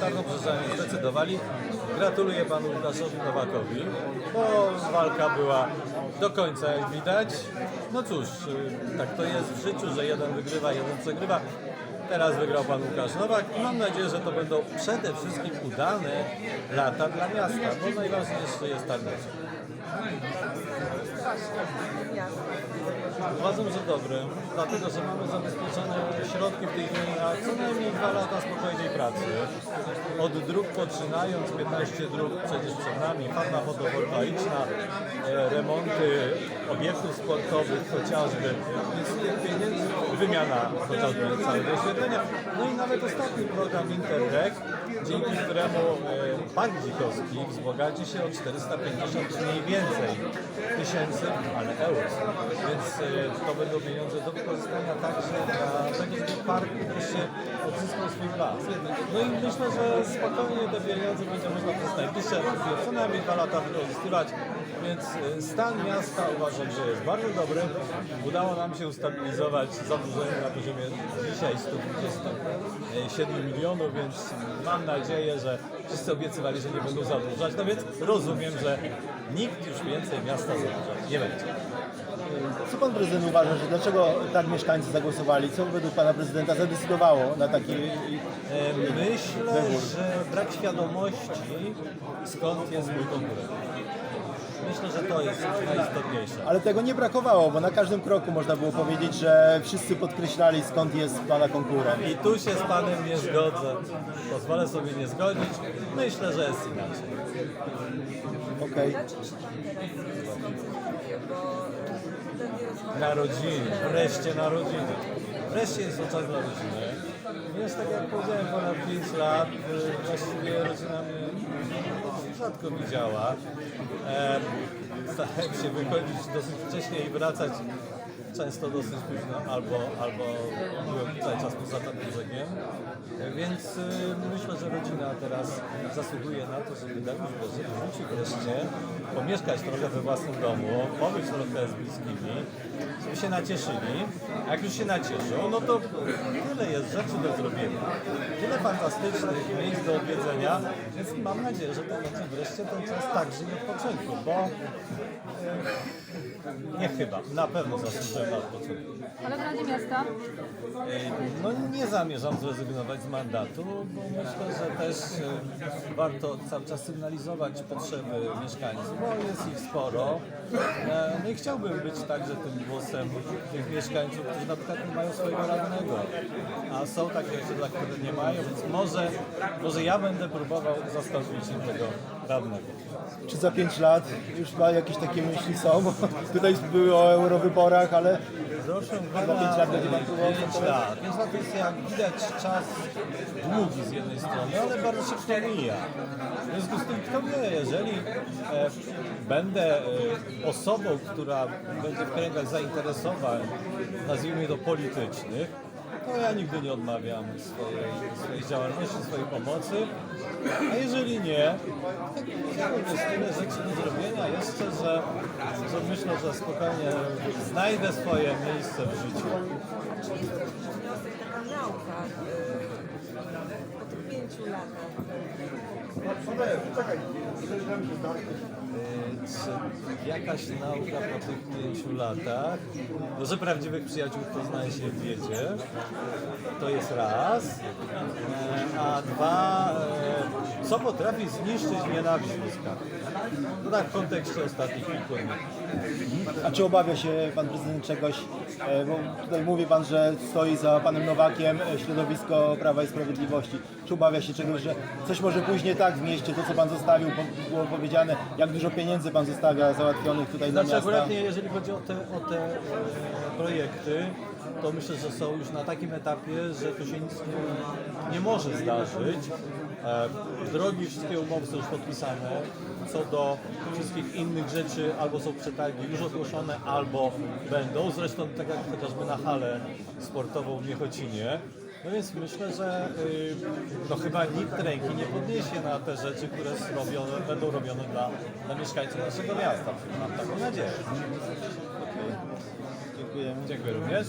Tak nich zdecydowali. Zdecydowali. Gratuluję panu Łukaszowi Nowakowi, bo walka była do końca, jak widać. No cóż, y, tak to jest w życiu, że jeden wygrywa, jeden przegrywa. Teraz wygrał pan Łukasz Nowak i mam nadzieję, że to będą przede wszystkim udane lata dla miasta, bo najważniejsze jest Tarnobrzeg. Właśnie, miasto. Uważam, że dobry, dlatego że mamy zabezpieczone środki w tej chwili na co najmniej dwa lata spokojnej pracy. Od dróg poczynając, 15 dróg przecież przed nami, farma fotowoltaiczna, e, remonty obiektów sportowych chociażby, więc pieniędzy, wymiana chociażby całego oświetlenia. No i nawet ostatni program Interreg, dzięki któremu e, Park Dzikowski wzbogaci się o 450 mniej więcej tysięcy, ale euro. Więc e, to będą pieniądze do wykorzystania także dla tego, żeby park wreszcie odzyskał swój blask. No i myślę, że spokojnie te pieniądze będzie można przez najbliższe co najmniej dwa lata wykorzystywać. Więc e, stan miasta uważam, że jest bardzo dobry. Udało nam się ustabilizować zadłużenie na poziomie dzisiaj 127 milionów, więc mam nadzieję, że wszyscy obiecywali, że nie będą zadłużać. No więc rozumiem, że nikt już więcej miasta zadłużać nie będzie. Co pan prezydent uważa, że dlaczego tak mieszkańcy zagłosowali? Co według pana prezydenta zadecydowało na taki E, Myślę, że brak świadomości, skąd jest mój konkurent. Myślę, że to jest najistotniejsze. Ale tego nie brakowało, bo na każdym kroku można było powiedzieć, że wszyscy podkreślali skąd jest pana konkurent. I tu się z Panem nie zgodzę. Pozwolę sobie nie zgodzić. Myślę, że jest inaczej. Okej. Na czym się Pan teraz skoncentruje, bo wtedy rozmawiamy Na rodziny, wreszcie na rodziny. Wreszcie jest to czas na rodziny. Więc tak jak powiedziałem, ponad 5 lat y, właściwie rodzina mnie rzadko widziała. E, starałem się wychodzić dosyć wcześnie i wracać często dosyć późno, albo, albo byłem cały czas poza. E, Więc y, myślę, że rodzina teraz zasługuje na to, żeby Dariusz Boże wrócił wreszcie, pomieszkać trochę we własnym domu, pobyć trochę z bliskimi, żeby się nacieszyli. A jak już się nacieszą, no to tyle jest rzeczy do zrobienia, tyle fantastycznych miejsc do odwiedzenia, więc mam nadzieję, że będzie wreszcie ten czas także i odpoczynku, bo e, nie chyba, na pewno Ale w Radzie Miasta? E, No nie zamierzam zrezygnować z mandatu, bo myślę, że też e, warto cały czas sygnalizować potrzeby mieszkańców, bo jest ich sporo. E, No i chciałbym być także tym głosem tych mieszkańców, którzy na przykład nie mają swojego radnego, a są takie osiedla, które nie mają, więc może, może ja będę próbował zastąpić im tego radnego. Czy za 5 lat już ma jakieś takie myśli są? Tutaj były o eurowyborach, ale Proszę Za pięć lat będzie pan próbował 5 lat. 5 lat to jest jak widać czas długi z jednej strony, ale bardzo szybko mija. W związku z tym, kto wie, jeżeli e, będę e, osobą, która będzie w kręgach zainteresowań, nazwijmy to politycznych, to ja nigdy nie odmawiam swojej, swojej działalności, swojej pomocy. A jeżeli nie, to jest tyle rzeczy do zrobienia jeszcze, że, że myślę, że spokojnie znajdę swoje miejsce w życiu. Czyli wniosek taka nauka y, po tych pięciu latach. Yy, Czy jakaś nauka po tych pięciu latach? No, że prawdziwych przyjaciół poznaje się w wiecie. To jest raz. E, A dwa, co potrafi zniszczyć nienawiść ludzka? No tak w kontekście ostatnich kilku. A czy obawia się pan prezydent czegoś? E, Bo tutaj mówi pan, że stoi za panem Nowakiem e, środowisko Prawa i Sprawiedliwości. Czy obawia się czegoś, że coś może pójść nie tak w mieście, to co pan zostawił, bo było powiedziane, jak dużo pieniędzy pan zostawia załatwionych tutaj Znaczy miasta? akurat nie, jeżeli chodzi o te, o te e, projekty, to myślę, że są już na takim etapie, że tu się nic nie, nie może zdarzyć. E, drogi, wszystkie umowy są już podpisane. Co do wszystkich innych rzeczy, albo są przetargi już ogłoszone, albo będą. Zresztą tak jak chociażby na halę sportową w Miechocinie. No więc myślę, że y, no chyba nikt ręki nie podniesie na te rzeczy, które robione, będą robione dla, dla mieszkańców naszego miasta. Mam taką nadzieję. Dziękujemy. Dziękuję również.